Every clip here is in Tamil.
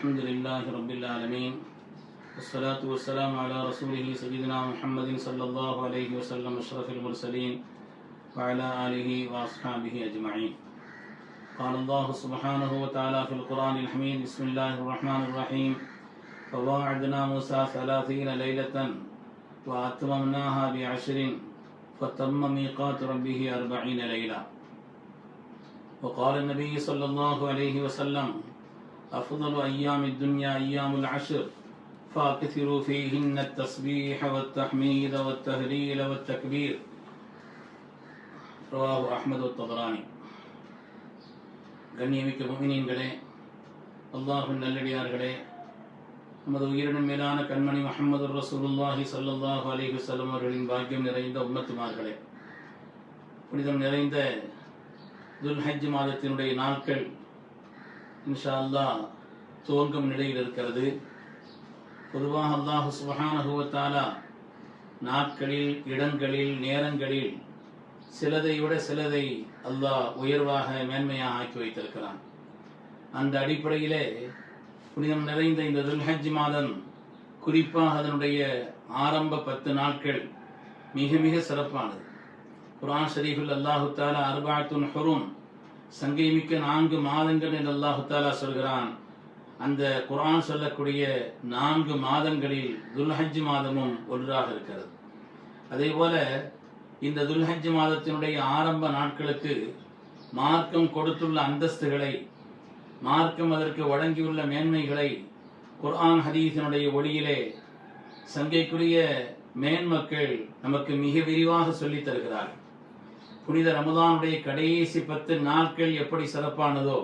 الحمد لله رب العالمين. والصلاة والسلام على رسوله سيدنا محمد صلى الله عليه وسلم أشرف المرسلين وعلى آله وأصحابه أجمعين. قال الله سبحانه وتعالى في القرآن الحميد بسم الله الرحمن الرحيم. فواعدنا موسى ثلاثين ليلة وأتممناها بعشر فتم ميقات ربه أربعين ليلة. وقال النبي صلى الله عليه وسلم أفضل أيام الدنيا أيام العشر فاكثروا فيهن التسبيح والتحميد والتهليل والتكبير رواه أحمد الطبراني கண்ணியமிக்க முமினீன்களே அல்லாஹின் நல்லடியார்களே நமது உயிரினும் மேலான கண்மணி முஹம்மது ரசூலுல்லாஹி ஸல்லல்லாஹு அலைஹி வஸல்லம் அவர்களின் பாக்கியம் நிறைந்த உம்மத்துமார்களே புனிதம் நிறைந்த துல்ஹஜ் மாதத்தினுடைய நாட்கள் இன்ஷா அல்லாஹ் துவங்கும் நிலையில் இருக்கிறது. பொதுவாக அல்லாஹ் சுபஹானஹு நாட்களில் இடங்களில் நேரங்களில் சிலதை விட சிலதை அல்லாஹ் உயர்வாக மேன்மையாக ஆக்கி வைத்திருக்கிறான். அந்த அடிப்படையிலே புனிதம் நிறைந்த இந்த துல்ஹஜ் மாதம் குறிப்பாக அதனுடைய ஆரம்ப பத்து நாட்கள் மிக மிக சிறப்பானது. குரான் ஷரீஃபில் அல்லாஹு தாலா அர்பாத்துன் ஹுரும் சங்கை மிக்க நான்கு மாதங்கள் என்று அல்லாஹு தாலா சொல்கிறான். அந்த குர்ஆன் சொல்லக்கூடிய நான்கு மாதங்களில் துல்ஹஜ் மாதமும் ஒன்றாக இருக்கிறது. அதே போல இந்த துல்ஹஜ் மாதத்தினுடைய ஆரம்ப நாட்களுக்கு மார்க்கம் கொடுத்துள்ள அந்தஸ்துகளை மார்க்கம் அதற்கு வழங்கியுள்ள மேன்மைகளை குர்ஆன் ஹதீஸினுடைய ஒளியிலே சங்கைக்குரிய மேன்மக்கள் நமக்கு மிக விரிவாக சொல்லித் தருகிறார்கள். புனித ரமதானுடைய கடைசி பத்து நாட்கள் எப்படி சிறப்பானதோ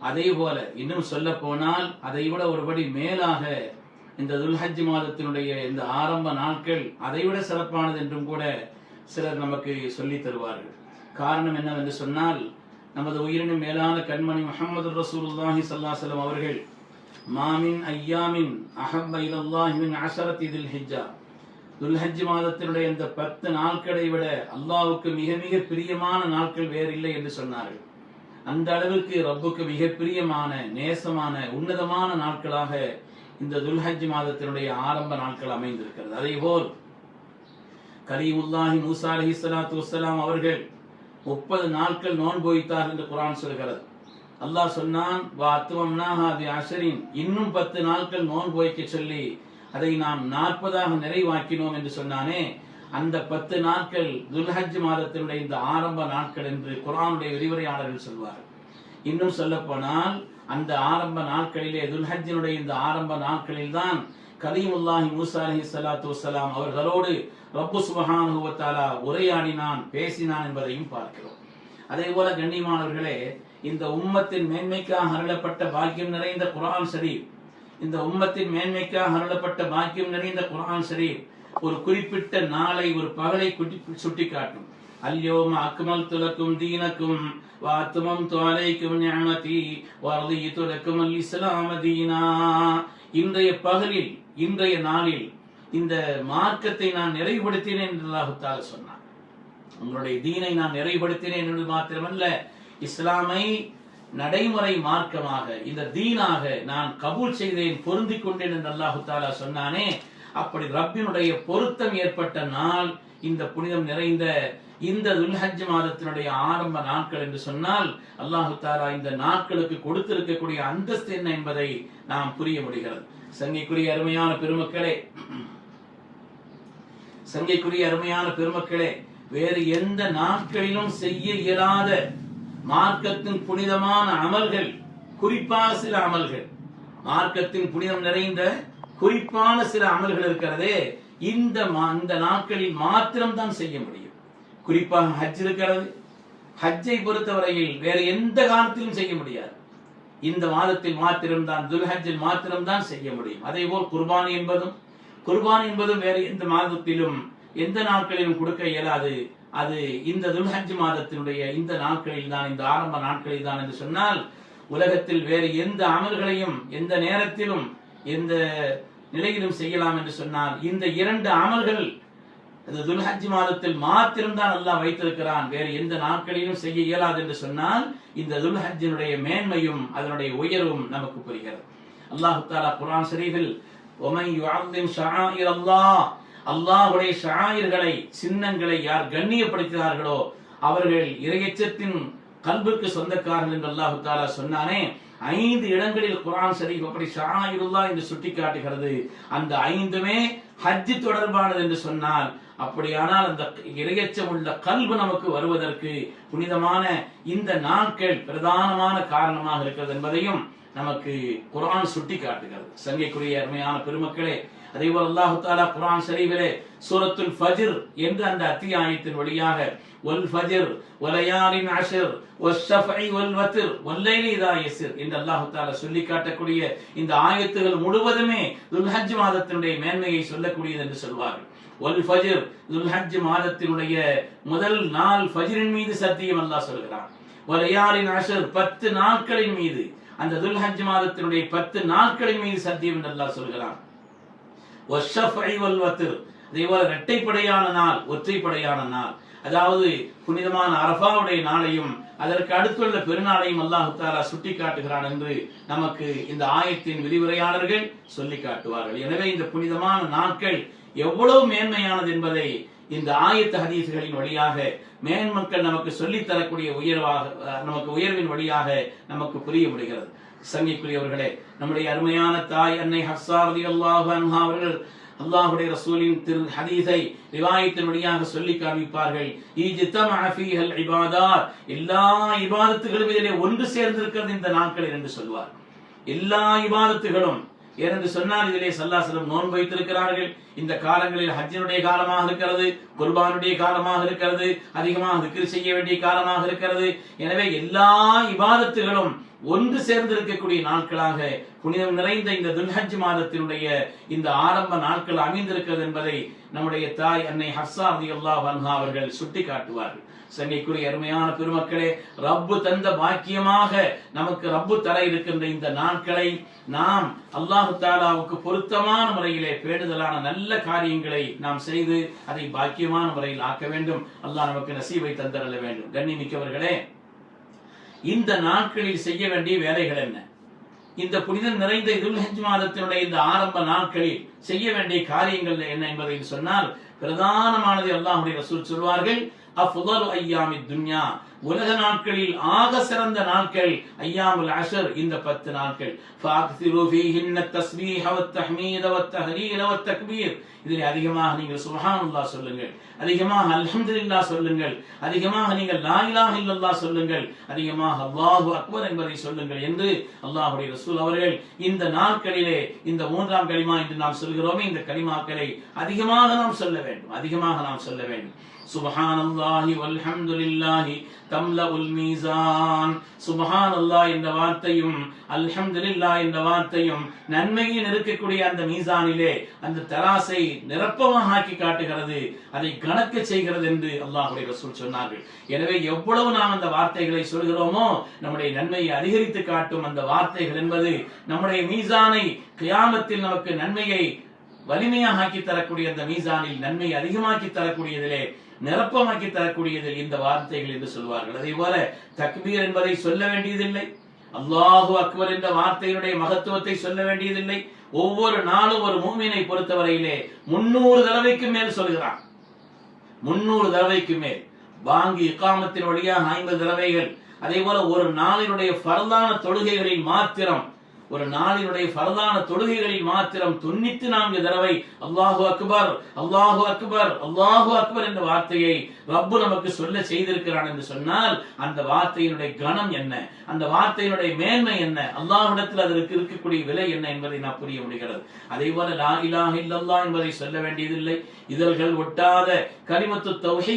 அதே போல இன்னும் சொல்ல போனால் அதை விட ஒருபடி மேலாக இந்த துல்ஹஜ் மாதத்தினுடைய இந்த ஆரம்ப நாட்கள் அதைவிட சிறப்பானது என்றும் கூட சிலர் நமக்கு சொல்லித் தருவார்கள். காரணம் என்னவென்று சொன்னால் நமது உயிரினும் மேலான கண்மணி முகமது ரசூலுல்லாஹி ஸல்லல்லாஹு அவர்கள் மாமின் ஐயாமின் அஹப்ப இலல்லாஹி மின் அஷரத்தி தில் ஹிஜ்ஜா துல்ஹஜ் மாதத்தினுடைய இந்த பத்து நாட்களை விட அல்லாவுக்கு மிக மிக பிரியமான நாட்கள் வேறு இல்லை என்று சொன்னார்கள். அந்த அளவுக்கு ரப்புக்கு மிக பிரியமான நேசமான உன்னதமான நாட்களாக இந்த துல்ஹஜ் மாதத்தினுடைய ஆரம்ப நாட்கள் அமைந்திருக்கிறது. அதே போல் கலீமுல்லாஹி மூசா அலஹி சலாத்து வசலாம் அவர்கள் முப்பது நாட்கள் நோன்பு வைத்தார் என்று குரான் சொல்கிறது. அல்லாஹ் சொன்னான் வா அத்துவம்னாஹா அஷரின். இன்னும் பத்து நாட்கள் நோன்பு வைக்க சொல்லி அதை நாம் நாற்பதாக நிறைவாக்கினோம் என்று சொன்னானே. அந்த பத்து நாட்கள் துல்ஹஜ் மாதத்தினுடைய இந்த ஆரம்ப நாட்கள் என்று குரானுடைய விரிவுரையாளர்கள் சொல்வார்கள். இன்னும் சொல்ல போனால் அந்த ஆரம்ப நாட்களிலே துல்ஹஜினுடைய இந்த ஆரம்ப நாட்களில் தான் கலீமுல்லாஹி மூசா அலி சலாத்து வலாம் அவர்களோடு ரப்பு சுபஹானஹு உரையாடினான் பேசினான் என்பதையும் பார்க்கிறோம். அதே போல கண்ணியமானவர்களே இந்த உம்மத்தின் மேன்மைக்காக அருளப்பட்ட பாக்கியம் நிறைந்த குரான் ஷரீப் இந்த உம்மத்தின் மேன்மைக்காக அருளப்பட்ட பாக்கியம் நிறைந்த குரான் ஷரீப் ஒரு குறிப்பிட்ட நாளை ஒரு பகலை சுட்டிக்காட்டும். அல்யோம அக்மல் துலக்கும் தீனக்கும் வாத்துமம் துவலைக்கும் ஞானதி வரதி துலக்கும் அல் இஸ்லாம தீனா. இன்றைய பகலில் இன்றைய நாளில் இந்த மார்க்கத்தை நான் நிறைவுபடுத்தினேன் என்று அல்லாஹு சொன்னான். உங்களுடைய தீனை நான் நிறைவுபடுத்தினேன் என்று மாத்திரமல்ல இஸ்லாமை நடைமுறை மார்க்கமாக இந்த தீனாக நான் கபூல் செய்தேன் பொருந்தி கொண்டேன் என்று அல்லாஹு தாலா சொன்னானே அப்படி ரப்பினுடைய பொருத்தம் ஏற்பட்ட நாள் இந்த புனிதம் நிறைந்த இந்த துல்ஹஜ் மாதத்தினுடைய ஆரம்ப நாட்கள் என்று சொன்னால் அல்லாஹு தாலா இந்த நாட்களுக்கு கொடுத்திருக்கக்கூடிய அந்தஸ்து என்ன என்பதை நாம் புரிய முடிகிறது. சங்கைக்குரிய அருமையான பெருமக்களே சங்கைக்குரிய அருமையான பெருமக்களே வேறு எந்த நாட்களிலும் செய்ய இயலாத மார்க்கத்தின் புனிதமான அமல்கள் குறிப்பான சில அமல்கள். மார்க்கத்தின் புனிதம் நிறைந்த குறிப்பான சில அமல்கள் இருக்கிறதே இந்த இந்த நாட்களில் மாத்திரம் தான் செய்ய முடியும். குறிப்பாக ஹஜ் இருக்கிறது. ஹஜ்ஜை பொறுத்தவரையில் வேற எந்த காலத்திலும் செய்ய முடியாது. இந்த மாதத்தில் மாத்திரம்தான் துல்ஹஜில் மாத்திரம்தான் செய்ய முடியும். அதே போல் குர்பானி என்பதும் குர்பானி என்பதும் வேறு எந்த மாதத்திலும் எந்த நாட்களிலும் கொடுக்க இயலாது. அது இந்த துல்ஹஜ் மாதத்தினுடைய இந்த நாட்களில் தான் இந்த ஆரம்ப நாட்களில் தான் என்று சொன்னால் உலகத்தில் வேறு எந்த அமல்களையும் எந்த நேரத்திலும் எந்த நிலையிலும் செய்யலாம் என்று சொன்னால் இந்த இரண்டு அமல்கள் இந்த துல்ஹஜ் மாதத்தில் மாத்திரம்தான் அல்லாஹ் வைத்திருக்கிறான். வேறு எந்த நாட்களிலும் செய்ய இயலாது என்று சொன்னால் இந்த துல்ஹஜ்ஜினுடைய மேன்மையும் அதனுடைய உயர்வும் நமக்கு புரிகிறது. அல்லாஹ் தாலா குரான் ஷரீஃபில் ஒமை யுஅல்லிம் ஷஆயிர் அல்லாஹ் அல்லாஹுடைய ஷாயிர்களை சின்னங்களை யார் கண்ணியப்படுத்தினார்களோ அவர்கள் இறையச்சத்தின் கல்புக்கு சொந்தக்காரர்கள் என்று அல்லாஹ் தாலா சொன்னானே ஐந்து இடங்களில் குரான் ஷரீஃப் அப்படி ஷாயிருல்லா என்று சுட்டி காட்டுகிறது அந்த ஐந்துமே ஹஜ்ஜி தொடர்பானது என்று சொன்னால் அப்படியானால் அந்த இரையச்சம் உள்ள கல்வி நமக்கு வருவதற்கு புனிதமான இந்த நாட்கள் பிரதானமான காரணமாக இருக்கிறது என்பதையும் நமக்கு குரான் சுட்டி காட்டுகிறது சங்கைக்குரிய அருமையான பெருமக்களே அதே போல் அல்லாஹு தாலா குரான் ஷரீஃபிலே சூரத்துல் ஃபஜிர் என்ற அந்த அத்தியாயத்தின் வழியாக ஒல் ஃபஜிர் வலயாலின் அஷர் வஷ்ஷஃபை ஒல் வத்திர் ஒல்லைலி இதா யஸ்ர் என்று அல்லாஹு தாலா சொல்லி காட்டக்கூடிய இந்த ஆயத்துகள் முழுவதுமே துல்ஹஜ் மாதத்தினுடைய மேன்மையை சொல்லக்கூடியது என்று சொல்வார்கள். ஒல் ஃபஜிர் துல்ஹஜ் மாதத்தினுடைய முதல் நாள் ஃபஜிரின் மீது சத்தியம் அல்லாஹ் சொல்கிறான். வலயாலின் அஷர் பத்து நாட்களின் மீது அந்த துல்ஹஜ் மாதத்தினுடைய பத்து நாட்களின் மீது சத்தியம் என்று அல்லாஹ் சொல்கிறான். வஷ்ஷஃபை இரட்டைப்படையான நாள் ஒற்றைப்படையான நாள். அதாவது புனிதமான அரபாவுடைய நாளையும் அதற்கு அடுத்துள்ள பெருநாளையும் அல்லாஹு தாலா சுட்டி காட்டுகிறான் என்று நமக்கு இந்த ஆயத்தின் விரிவுரையாளர்கள் சொல்லி காட்டுவார்கள். எனவே இந்த புனிதமான நாட்கள் எவ்வளவு மேன்மையானது என்பதை இந்த ஆயத்த ஹதீசுகளின் வழியாக மேன்மக்கள் நமக்கு சொல்லித் தரக்கூடிய உயர்வாக நமக்கு உயர்வின் வழியாக நமக்கு புரிய முடிகிறது. சங்கிக்குரியவர்களே நம்முடைய அருமையான தாய் அன்னை ஹசாரதி அல்லாஹு அன்ஹா அவர்கள் அல்லாஹுடைய ரசூலின் திரு ஹதீஸை ரிவாயத்தின் வழியாக சொல்லி காண்பிப்பார்கள். ஈஜ்தமஅ ஃபீஹல் இபாதாத். எல்லா இபாதத்துகளும் இதிலே ஒன்று சேர்ந்திருக்கிறது இந்த நாட்களில் என்று சொல்வார் எல்லா இபாதத்துகளும் ஏனென்று சொன்னால் இதிலே சல்லாசலம் நோன்பு வைத்திருக்கிறார்கள். இந்த காலங்களில் ஹஜ்ஜினுடைய காலமாக இருக்கிறது குர்பானுடைய காலமாக இருக்கிறது அதிகமாக திக்ர் செய்ய வேண்டிய காலமாக இருக்கிறது. எனவே எல்லா இபாதத்துகளும் ஒன்று சேர்ந்திருக்கக்கூடிய நாட்களாக புனிதம் நிறைந்த இந்த துல்ஹஜ் மாதத்தினுடைய இந்த ஆரம்ப நாட்கள் அமைந்திருக்கிறது என்பதை நம்முடைய தாய் அன்னை ஹப்சா அல்லா வன்ஹா அவர்கள் சுட்டி காட்டுவார்கள் சங்கைக்குரிய அருமையான பெருமக்களே ரப்பு தந்த பாக்கியமாக நமக்கு ரப்பு தர இருக்கின்ற இந்த நாட்களை நாம் அல்லாஹு தாலாவுக்கு பொருத்தமான முறையிலே பேடுதலான நல்ல காரியங்களை நாம் செய்து அதை பாக்கியமான முறையில் ஆக்க வேண்டும். அல்லாஹ் நமக்கு நசீவை தந்தரல வேண்டும். கண்ணிமிக்கவர்களே இந்த நாட்களில் செய்ய வேண்டிய வேலைகள் என்ன? இந்த புனிதம் நிறைந்த இதுல் மாதத்தினுடைய இந்த ஆரம்ப நாட்களில் செய்ய வேண்டிய காரியங்கள் என்ன என்பதை சொன்னால் பிரதானமானது அல்லாஹுடைய ரசூல் சொல்வார்கள் அஃபுதலு ஐயாமி துன்யா. உலக நாட்களில் ஆக சிறந்த நாட்கள் ஐயாமுல் அஷர் இந்த பத்து நாட்கள். ஃபாக்திரு ஃபீஹின்ன தஸ்பீஹ வத் தஹ்மீத வத் தஹ்ரீர வத் தக்பீர். இதில் அதிகமாக நீங்கள் சுபஹானுல்லா சொல்லுங்கள். அதிகமாக அல்ஹம்துலில்லா சொல்லுங்கள். அதிகமாக நீங்கள் லா இலாஹ இல்லல்லா சொல்லுங்கள். அதிகமாக அல்லாஹு அக்பர் என்பதை சொல்லுங்கள் என்று அல்லாஹுடைய ரசூல் அவர்கள் இந்த நாட்களிலே இந்த மூன்றாம் களிமா என்று நாம் சொல்கிறோமே இந்த களிமாக்களை அதிகமாக நாம் சொல்ல வேண்டும். அதிகமாக நாம் சொல்ல வேண்டும். சுபஹான் சுபஹானல்லாஹி வல்ஹம்துலில்லாஹி தம்லஉல் மீசான். சுபஹான் அல்லாஹ் என்ற வார்த்தையும் அல்ஹம்துலில்லாஹ் என்ற வார்த்தையும் நன்மையை நெருக்கக்கூடிய அந்த மீசானிலே அந்த தராசை நிரப்பமாக ஆக்கி காட்டுகிறது அதை கணக்க செய்கிறது என்று அல்லாஹுடைய ரசூல் சொன்னார்கள். எனவே எவ்வளவு நாம் அந்த வார்த்தைகளை சொல்கிறோமோ நம்முடைய நன்மையை அதிகரித்து காட்டும் அந்த வார்த்தைகள் என்பது நம்முடைய மீசானை கியாமத்தில் நமக்கு நன்மையை வலிமையாக ஆக்கி தரக்கூடிய அந்த மீசானில் நன்மை அதிகமாக்கி தரக்கூடியதிலே நிரப்பமாக்கி தரக்கூடியதில் இந்த வார்த்தைகள் என்று சொல்வார்கள். அதே போல தக்பீர் என்பதை சொல்ல வேண்டியதில்லை. அல்லாஹு அக்பர் என்ற வார்த்தையினுடைய மகத்துவத்தை சொல்ல வேண்டியதில்லை. ஒவ்வொரு நாளும் ஒரு மூமினை பொறுத்தவரையிலே முன்னூறு தடவைக்கு மேல் சொல்கிறான். முன்னூறு தடவைக்கு மேல். பாங்கி இக்காமத்தின் வழியாக ஐம்பது தடவைகள். அதே போல ஒரு நாளினுடைய பரதான தொழுகைகளில் மாத்திரம் ஒரு நாளினுடைய பரதான தொழுகைகளில் மாத்திரம் தொண்ணூத்தி நான்கு தடவை அல்லாஹு அக்பர் அல்லாஹு அக்பர் அல்லாஹு அக்பர் என்ற வார்த்தையை ரப்பு நமக்கு சொல்ல செய்திருக்கிறான் என்று சொன்னால் அந்த வார்த்தையினுடைய கணம் என்ன? அந்த வார்த்தையினுடைய மேன்மை என்ன? அல்லாஹிடத்தில் அதற்கு இருக்கக்கூடிய விலை என்ன என்பதை நான் புரிய முடிகிறது. அதே போல லா இலாஹ இல்லல்லாஹ் என்பதை சொல்ல வேண்டியதில்லை. இதழ்கள் ஒட்டாத கரிமத்து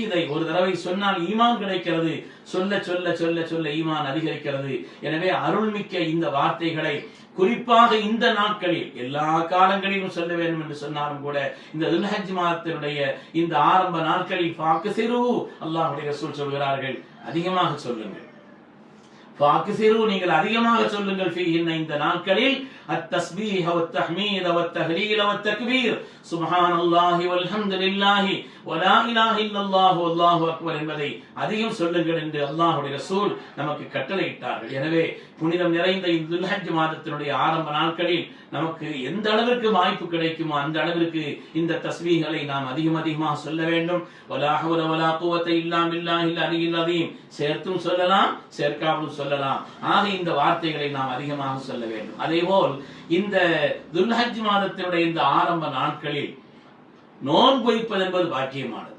இதை ஒரு தடவை சொன்னால் ஈமான் கிடைக்கிறது. சொல்ல சொல்ல சொல்ல சொல்ல ஈமான் அதிகரிக்கிறது. எனவே அருள்மிக்க இந்த வார்த்தைகளை குறிப்பாக இந்த நாட்களில் எல்லா காலங்களிலும் சொல்ல வேண்டும் என்று சொன்னாலும் கூட இந்த துல்ஹஜ் மாதத்தினுடைய இந்த ஆரம்ப நாட்களில் பாக்கு சிறு அல்லாஹுடைய ரசூல் சொல்கிறார்கள் அதிகமாக சொல்லுங்கள். பாக்குசிரு நீங்கள் அதிகமாக சொல்லுங்கள் இன்ன இந்த நாட்களில் அத்தஸ்பீஹ் அவத் தஹ்மீத் அவத் தஹ்லீல் அவத் தக்பீர் சுப்ஹானல்லாஹி வல்ஹம்துலில்லாஹி. என்பதை அதிகம் சொல்லுங்கள் என்று அல்லாஹுடைய ரசூல் நமக்கு கட்டளையிட்டார்கள். எனவே புனிதம் நிறைந்த இந்த மாதத்தினுடைய ஆரம்ப நாட்களில் நமக்கு எந்த அளவிற்கு வாய்ப்பு கிடைக்குமோ அந்த அளவிற்கு இந்த தஸ்மீகளை நாம் அதிகம் அதிகமாக சொல்ல வேண்டும். வலாஹுர வலாக்குவத்தை இல்லாம் இல்லா இல்ல அருகில் அதையும் சேர்த்தும் சொல்லலாம் சேர்க்காமலும் சொல்லலாம். ஆக இந்த வார்த்தைகளை நாம் அதிகமாக சொல்ல வேண்டும். அதேபோல் இந்த துல்ஹஜ் மாதத்தினுடைய இந்த ஆரம்ப நாட்களில் நோன்பு வைப்பது என்பது பாக்கியமானது.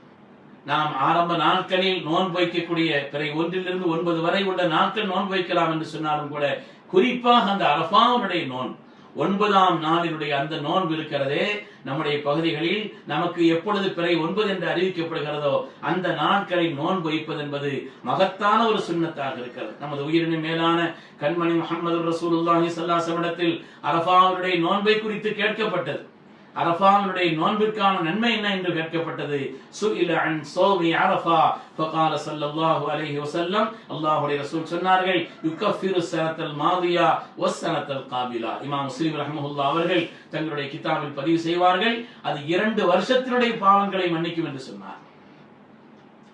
நாம் ஆரம்ப நாட்களில் நோன்பு வைக்கக்கூடிய பிறை ஒன்றிலிருந்து ஒன்பது வரை உள்ள நாட்கள் நோன்பு வைக்கலாம் என்று சொன்னாலும் கூட குறிப்பாக அந்த அரபாவுடைய நோன்பு ஒன்பதாம் நாளினுடைய அந்த நோன்பு இருக்கிறதே நம்முடைய பகுதிகளில் நமக்கு எப்பொழுது பிறை ஒன்பது என்று அறிவிக்கப்படுகிறதோ அந்த நாட்களை நோன்பு வைப்பது என்பது மகத்தான ஒரு சுண்ணத்தாக இருக்கிறது. நமது உயிரின மேலான கண்மணி முகமது ரசூலுல்லாஹி ஸல்லல்லாஹு இடத்தில் அரபாவுடைய நோன்பை குறித்து கேட்கப்பட்டது. அரபாவினுடைய நோன்பிற்கான நன்மை என்ன என்று கேட்கப்பட்டது. சுஇல அன் சௌமி அரஃபா. ஃபகால ஸல்லல்லாஹு அலைஹி வஸல்லம். அல்லாஹ்வுடைய ரசூல் சொன்னார்கள் யுகஃபிரு ஸனத்தல் மாதியா வஸ்ஸனத்தல் காபிலா. இமாம் முஸ்லிம் ரஹ்மஹுல்லாஹ் அவர்கள் தங்களுடைய கிதாபில் பதிவு செய்வார்கள் அது இரண்டு வருஷத்தினுடைய பாவங்களை மன்னிக்கும் என்று சொன்னார்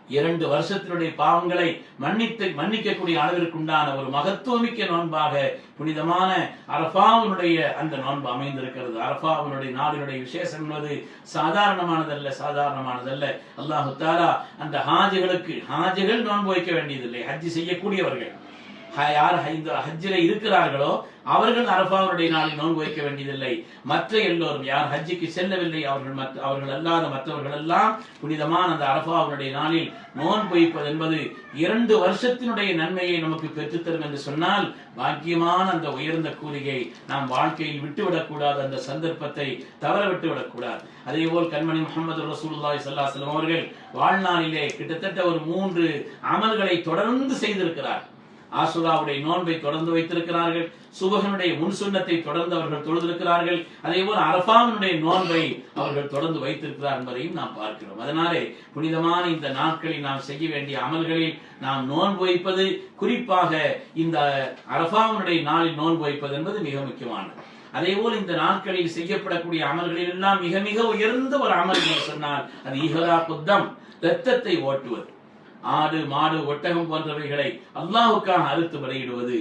இரண்டு வருஷத்தினுடைய பாவங்களை மன்னித்து மன்னிக்கக்கூடிய அளவிற்கு உண்டான ஒரு மகத்துவமிக்க நோன்பாக புனிதமான அரபாவினுடைய அந்த நோன்பு அமைந்திருக்கிறது. அரபாவினுடைய நாளினுடைய விசேஷம் என்பது சாதாரணமானதல்ல சாதாரணமானதல்ல. அல்லாஹு தாலா அந்த ஹாஜிகளுக்கு ஹாஜிகள் நோன்பு வைக்க வேண்டியதில்லை. ஹஜ்ஜி செய்யக்கூடியவர்கள். யார் ஹஜ்ஜில் இருக்கிறார்களோ அவர்கள் அரபாவுடைய நாளில் நோன்பு வைக்க வேண்டியதில்லை. மற்ற எல்லோரும் யார் ஹஜ்ஜிக்கு செல்லவில்லை அவர்கள் மற்ற அவர்கள் அல்லாத மற்றவர்கள் எல்லாம் புனிதமான அந்த அரபாவுடைய நாளில் நோன்பு வைப்பது என்பது இரண்டு வருஷத்தினுடைய நன்மையை நமக்கு பெற்றுத்தரும் என்று சொன்னால் பாக்கியமான அந்த உயர்ந்த கூலியை நாம் வாழ்க்கையில் விட்டுவிடக்கூடாது. அந்த சந்தர்ப்பத்தை தவற விட்டு விடக்கூடாது அதே போல் கண்மணி முகமது ரசூல்லாய் சல்லாஹ் அலைஹி அவர்கள் வாழ்நாளிலே கிட்டத்தட்ட ஒரு மூன்று அமல்களை தொடர்ந்து செய்திருக்கிறார் ஆசுராவுடைய நோன்பை தொடர்ந்து வைத்திருக்கிறார்கள் சுபகனுடைய முன் சுண்ணத்தை தொடர்ந்து அவர்கள் தொழுதிருக்கிறார்கள் அதே போல அரபாவினுடைய நோன்பை அவர்கள் தொடர்ந்து வைத்திருக்கிறார் என்பதையும் நாம் பார்க்கிறோம். அதனாலே புனிதமான இந்த நாட்களில் நாம் செய்ய வேண்டிய அமல்களில் நாம் நோன்பு வைப்பது குறிப்பாக இந்த அரபாவினுடைய நாளில் நோன்பு வைப்பது என்பது மிக முக்கியமானது. அதே போல் இந்த நாட்களில் செய்யப்படக்கூடிய அமல்களில் எல்லாம் மிக மிக உயர்ந்த ஒரு அமல் என்று சொன்னால் அது இஹரா புத்தம் ரத்தத்தை ஓட்டுவது. ஆடு மாடு ஒட்டகம் போன்றவைகளை அல்லாவுக்காக அறுத்து பலியிடுவது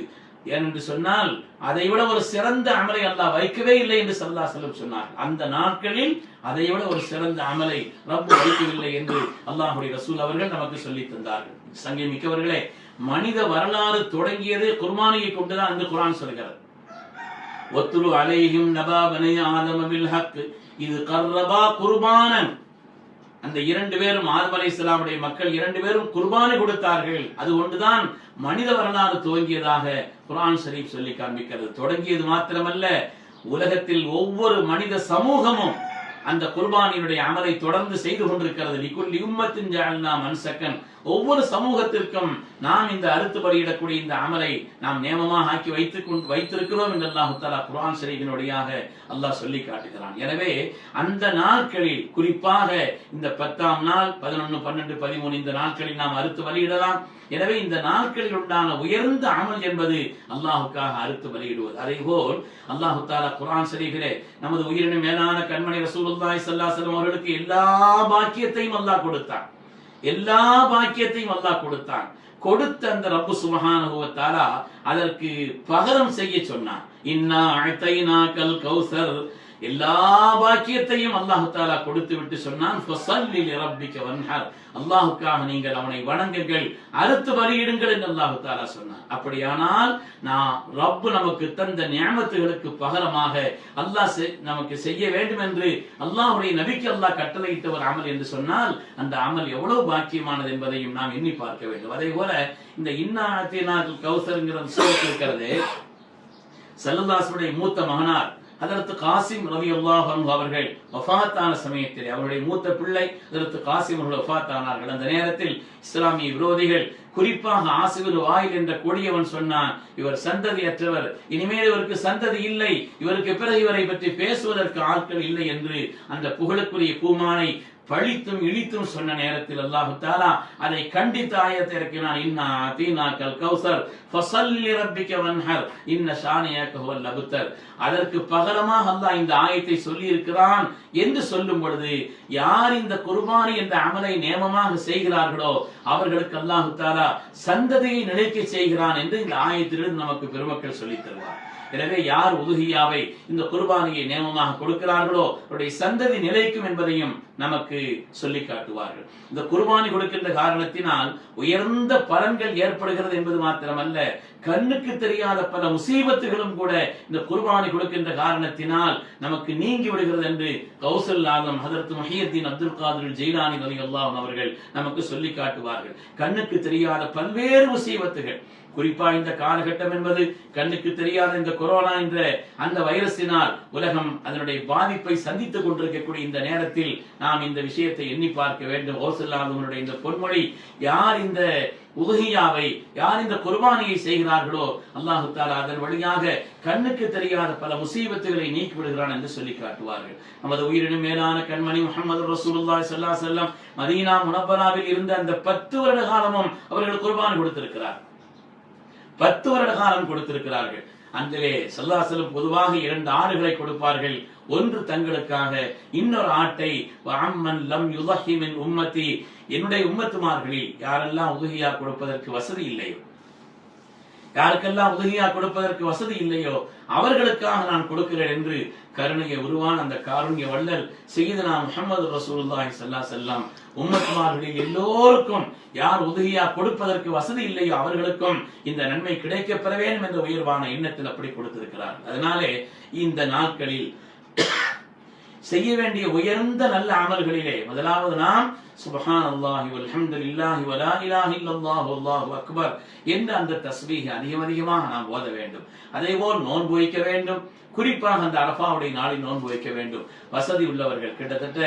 ஏனென்று சொன்னால் அதை விட ஒரு சிறந்த அமலை அல்லாஹ் வைக்கவே இல்லை என்று சல்லா செல்லம் சொன்னார் அந்த நாட்களில் அதை விட ஒரு சிறந்த அமலை ரப்பு வைக்கவில்லை என்று அல்லாஹுடைய ரசூல் அவர்கள் நமக்கு சொல்லி தந்தார்கள். சங்கை மிக்கவர்களே மனித வரலாறு தொடங்கியது குர்மானியை கொண்டுதான் அந்த குரான் சொல்கிறது. ஒத்துரு அலையும் நபாபனை ஆதமவில் ஹக் இது கர்ரபா குர்பானன் அந்த இரண்டு பேரும் ஆதம் அலைஹிஸ்ஸலாமுடைய மக்கள் இரண்டு பேரும் குர்பானி கொடுத்தார்கள். அது ஒன்றுதான் மனித வரலாறு துவங்கியதாக குரான் ஷரீப் சொல்லி காண்பிக்கிறது. தொடங்கியது மாத்திரமல்ல உலகத்தில் ஒவ்வொரு மனித சமூகமும் அந்த குர்பானியினுடைய அமலை தொடர்ந்து செய்து கொண்டிருக்கிறது. லிகுல்லி உம்மத்தின் ஜஅல்னா மன்சக்கன். ஒவ்வொரு சமூகத்திற்கும் நாம் இந்த அறுத்து பலியிடக்கூடிய இந்த அமலை நாம் நியமமாக ஆக்கி வைத்துக் கொண்டு வைத்திருக்கிறோம் என்று அல்லாஹ் தஆலா குர்ஆன் ஷரீஃபினுடையாக அல்லாஹ் சொல்லி காட்டுகிறான். எனவே அந்த நாட்களில் குறிப்பாக இந்த பத்தாம் நாள் பதினொன்று பன்னெண்டு பதிமூணு இந்த நாட்களில் நாம் அறுத்து பலியிடலாம். எனவே இந்த நாட்களில் உண்டான உயர்ந்த அமல் என்பது அல்லாஹுக்காக அறுத்து பலியிடுவது. அதே போல் அல்லாஹு தாலா குரான் சிறைகளே நமது உயிரினும் மேலான கண்மணி ரசூல் ஸல்லல்லாஹு அலைஹி அவர்களுக்கு எல்லா பாக்கியத்தையும் அல்லாஹ் கொடுத்தான். எல்லா பாக்கியத்தையும் அல்லாஹ் கொடுத்தான். கொடுத்த அந்த ரப்பு சுபஹானஹு அதற்கு பகரம் செய்ய சொன்னான். இன்னா அழைத்தைனாக்கல் கௌசர் எல்லா பாக்கியத்தையும் அல்லாஹு தாலா கொடுத்து விட்டு சொன்னான் அல்லாஹுக்காக நீங்கள் அவனை வணங்குங்கள் அறுத்து வரியிடுங்கள் என்று அல்லாஹு தாலா சொன்னான். அப்படியானால் நான் ரப்பு நமக்கு தந்த நியமத்துகளுக்கு பகரமாக அல்லாஹ் நமக்கு செய்ய வேண்டும் என்று அல்லாஹுடைய நபிக்கு அல்லாஹ் கட்டளையிட்ட ஒரு அமல் என்று சொன்னால் அந்த அமல் எவ்வளவு பாக்கியமானது என்பதையும் நாம் எண்ணி பார்க்க வேண்டும். அதே போல இந்த இன்னா கௌசருங்கிற இருக்கிறது செல்லதாசுடைய மூத்த மகனார் அதற்கு காசிம் ரவி அல்லாஹ் அவர்கள் வஃபாத்தான சமயத்தில் அவருடைய மூத்த பிள்ளை அதற்கு காசிம் அவர்கள் வஃபாத்தானார்கள். அந்த நேரத்தில் இஸ்லாமிய விரோதிகள் குறிப்பாக ஆசிவர் வாயில் என்ற கொடியவன் சொன்னான் இவர் சந்ததியற்றவர். இனிமேல் இவருக்கு சந்ததி இல்லை. இவருக்கு பிறகு இவரை பற்றி பேசுவதற்கு ஆட்கள் இல்லை என்று அந்த புகழுக்குரிய பூமானை பழித்தும் இழித்தும் சொன்ன நேரத்தில் அல்லாஹு தாலா அதை கண்டித்த ஆயத்தை இறக்கினான். இன்னா தீனாக்கல் கௌசர் ஃபசல்லி ரப்பிக்க வன்ஹர் இன்ன ஷானியக ஹுவல் லபுத்தர் அதற்கு பகரமாக அல்லாஹ் இந்த ஆயத்தை சொல்லி இருக்கிறான் என்று சொல்லும் பொழுது யார் இந்த குர்பானி என்ற அமலை நேமமாக செய்கிறார்களோ அவர்களுக்கு அல்லாஹு தாலா சந்ததியை நிலைக்க செய்கிறான் என்று இந்த ஆயத்திலிருந்து நமக்கு பெருமக்கள் சொல்லித் தருவார். எனவே யார் உதுகியாவை இந்த குர்பானியை நேமமாக கொடுக்கிறார்களோ அவருடைய சந்ததி நிலைக்கும் என்பதையும் நமக்கு சொல்லி காட்டுவார்கள். இந்த குர்பானி கொடுக்கின்ற காரணத்தினால் உயர்ந்த பலன்கள் ஏற்படுகிறது என்பது மாத்திரமல்ல கண்ணுக்கு தெரியாத பல முசீபத்துகளும் கூட இந்த குர்பானி கொடுக்கின்ற காரணத்தினால் நமக்கு நீங்கி விடுகிறது என்று கௌசல் ஆலம் ஹதரத் மஹியத்தின் அப்துல் காதர் ஜெயிலானி அலி அல்லாஹ் அவர்கள் நமக்கு சொல்லி காட்டுவார்கள். கண்ணுக்கு தெரியாத பல்வேறு முசீபத்துகள். குறிப்பா இந்த காலகட்டம் என்பது கண்ணுக்கு தெரியாத இந்த கொரோனா என்ற அந்த வைரஸினால் உலகம் அதனுடைய பாதிப்பை சந்தித்துக் கொண்டிருக்கக்கூடிய இந்த நேரத்தில் நாம் இந்த விஷயத்தை எண்ணி பார்க்க வேண்டும். ஓசல்லாதவனுடைய இந்த பொன்மொழி யார் இந்த உதகியாவை யார் இந்த குர்பானியை செய்கிறார்களோ அல்லாஹு தாலா அதன் வழியாக கண்ணுக்கு தெரியாத பல முசீபத்துகளை நீக்கி விடுகிறான் என்று சொல்லி காட்டுவார்கள். நமது உயிரினும் மேலான கண்மணி முகமது ரசூலுல்லாய் சல்லா செல்லம் மதீனா முனவராவில் இருந்த அந்த பத்து வருட காலமும் அவர்கள் குர்பான் கொடுத்திருக்கிறார் பத்து வருட காலம் கொடுத்திருக்கிறார்கள். அந்திலே சல்லாசலம் பொதுவாக இரண்டு ஆடுகளை கொடுப்பார்கள். ஒன்று தங்களுக்காக இன்னொரு ஆட்டை அம்மன் லம் யுதஹிமின் உம்மத்தி. என்னுடைய உம்மத்துமார்களில் யாரெல்லாம் உதவியா கொடுப்பதற்கு வசதி இல்லையோ யாருக்கெல்லாம் உதவியா கொடுப்பதற்கு வசதி இல்லையோ அவர்களுக்காக நான் கொடுக்கிறேன் என்று கருணையை உருவான அந்த காருண்ய வள்ளல் செய்தனா முகமது ரசூலுல்லாஹி ஸல்லல்லாஹு செல்லாம் வஸல்லம் உம்மத்துமார்களில் எல்லோருக்கும் யார் உதவியா கொடுப்பதற்கு வசதி இல்லையோ அவர்களுக்கும் இந்த நன்மை கிடைக்க பெற வேண்டும் என்ற உயர்வான எண்ணத்தில் அப்படி கொடுத்திருக்கிறார் அதனாலே இந்த நாட்களில் செய்ய வேண்டிய உயர்ந்த நல்ல அமல்களிலே. முதலாவது நாம் சுபஹான் அல்லாஹி வல்ஹம்துலில்லாஹி வலா இலாஹி இல்லல்லாஹு அல்லாஹு அக்பர் என்று அந்த தஸ்பீக அதிகம் அதிகமாக நாம் ஓத வேண்டும். அதே போல் நோன்பு வைக்க வேண்டும். குறிப்பாக அந்த அரபாவுடைய நாளில் நோன்பு வைக்க வேண்டும். வசதி உள்ளவர்கள் கிட்டத்தட்ட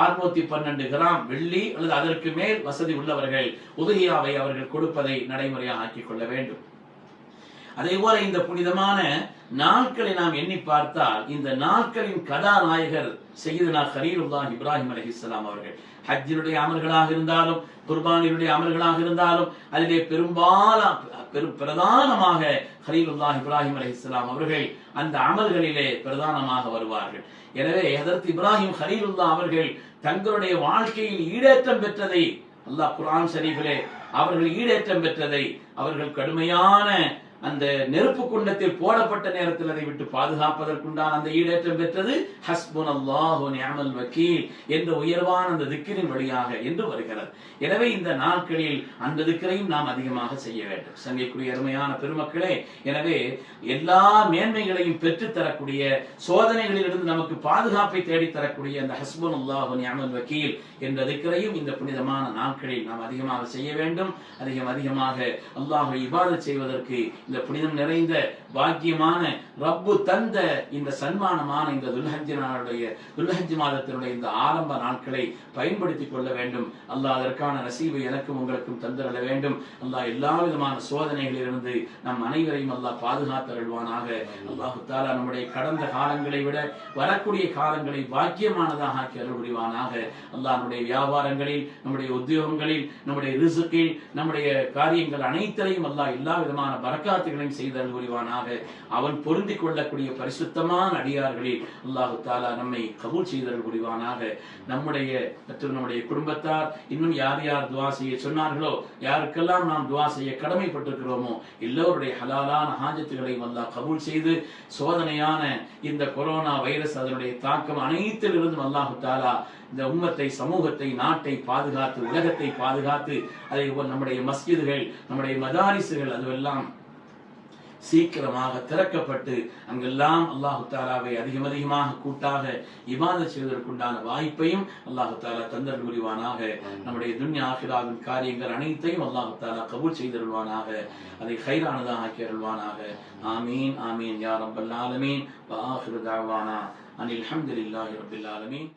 அறுநூத்தி பன்னெண்டு கிராம் வெள்ளி அல்லது அதற்கு மேல் வசதி உள்ளவர்கள் உதகியாவை அவர்கள் கொடுப்பதை நடைமுறையாக ஆக்கிக் கொள்ள வேண்டும். அதே போல இந்த புனிதமான நாட்களை நாம் எண்ணி பார்த்தால் இந்த நாட்களின் கதாநாயகர் செய்தனா ஹரீருல்லாஹ் இப்ராஹிம் அலைஹிஸ்ஸலாம் அவர்கள். ஹஜ்ஜினுடைய அமல்களாக இருந்தாலும் குர்பானியுடைய அமல்களாக இருந்தாலும் அதிலே பெரும்பாலும் பெரும் பிரதானமாக ஹலீலுல்லாஹ் இப்ராஹிம் அலைஹிஸ்ஸலாம் அவர்கள் அந்த அமல்களிலே பிரதானமாக வருவார்கள். எனவே எதற்கு இப்ராஹிம் ஹலீலுல்லா அவர்கள் தங்களுடைய வாழ்க்கையில் ஈடேற்றம் பெற்றதை அல்லாஹ் குரான் ஷரீஃபிலே அவர்கள் ஈடேற்றம் பெற்றதை அவர்கள் கடுமையான அந்த நெருப்பு குண்டத்தில் போடப்பட்ட நேரத்தில் அதை விட்டு பாதுகாப்பதற்குண்டான அந்த ஈடேற்றம் பெற்றது. ஹஸ்புன் அல்லாஹு நியமல் வக்கீல் என்ற உயர்வான அந்த திக்கிரின் வழியாக என்று வருகிறது. எனவே இந்த நாட்களில் அந்த திக்கரையும் நாம் அதிகமாக செய்ய வேண்டும். சங்கைக்குரிய அருமையான பெருமக்களே எனவே எல்லா மேன்மைகளையும் பெற்றுத் தரக்கூடிய சோதனைகளிலிருந்து நமக்கு பாதுகாப்பை தேடித்தரக்கூடிய அந்த ஹஸ்புன் அல்லாஹு நியமல் வக்கீல் என்ற திக்கரையும் இந்த புனிதமான நாட்களில் நாம் அதிகமாக செய்ய வேண்டும். அதிகம் அதிகமாக அல்லாஹை இவ்வாறு செய்வதற்கு இந்த புனிதம் நிறைந்த பாக்கியமான ரப்பு தந்த இந்த சன்மானமான இந்த துல்ஹஜ் நாளுடைய துல்ஹஜ் மாதத்தினுடைய இந்த ஆரம்ப நாட்களை பயன்படுத்திக் கொள்ள வேண்டும். அல்லாஹ் அதற்கான நசீபை எனக்கும் உங்களுக்கும் தந்திரல வேண்டும். அல்லாஹ் எல்லா விதமான சோதனைகளிலிருந்து நம் அனைவரையும் அல்லாஹ் பாதுகாத்தருள்வானாக. அல்லாஹு தாலா நம்முடைய கடந்த காலங்களை விட வரக்கூடிய காலங்களை பாக்கியமானதாக ஆக்கி அருள் புரிவானாக அல்லாஹ் நம்முடைய வியாபாரங்களில் நம்முடைய உத்தியோகங்களில் நம்முடைய ரிசுக்கில் நம்முடைய காரியங்கள் அனைத்தையும் அல்லாஹ் எல்லா விதமான பரக்காத்துகளையும் செய்து அருள் புரிவானாக அவன் பொருந்திக் கொள்ளக்கூடிய பரிசுத்தமான அடியார்களில் அல்லாஹு தாலா நம்மை கபூல் செய்தல் புரிவானாக. நம்முடைய மற்றும் நம்முடைய குடும்பத்தார் இன்னும் யார் யார் துவா செய்ய சொன்னார்களோ யாருக்கெல்லாம் நாம் துவா செய்ய கடமைப்பட்டிருக்கிறோமோ எல்லோருடைய ஹலாலான ஹாஜத்துகளையும் அல்லாஹ் கபூல் செய்து சோதனையான இந்த கொரோனா வைரஸ் அதனுடைய தாக்கம் அனைத்திலிருந்தும் அல்லாஹு தாலா இந்த உம்மத்தை சமூகத்தை நாட்டை பாதுகாத்து உலகத்தை பாதுகாத்து அதே போல் நம்முடைய மஸ்ஜிதுகள் நம்முடைய மதாரிசுகள் அதுவெல்லாம் சீக்கிரமாக திறக்கப்பட்டு அங்கெல்லாம் அல்லாஹு தாலாவை அதிகம் அதிகமாக கூட்டாக இபாதத் செய்வதற்குண்டான வாய்ப்பையும் அல்லாஹு தாலா தந்தல் புரிவானாக. நம்முடைய துன்யா ஆகிராவின் காரியங்கள் அனைத்தையும் அல்லாஹு தாலா கபூல் செய்தருள்வானாக. அதை ஹைரானதாக ஆக்கி அருள்வானாக. ஆமீன் ஆமீன் யா ரப்பல் ஆலமீன். வ ஆஹிரு தஅவானா அனில் ஹம்துலில்லாஹி ரப்பில் ஆலமீன்.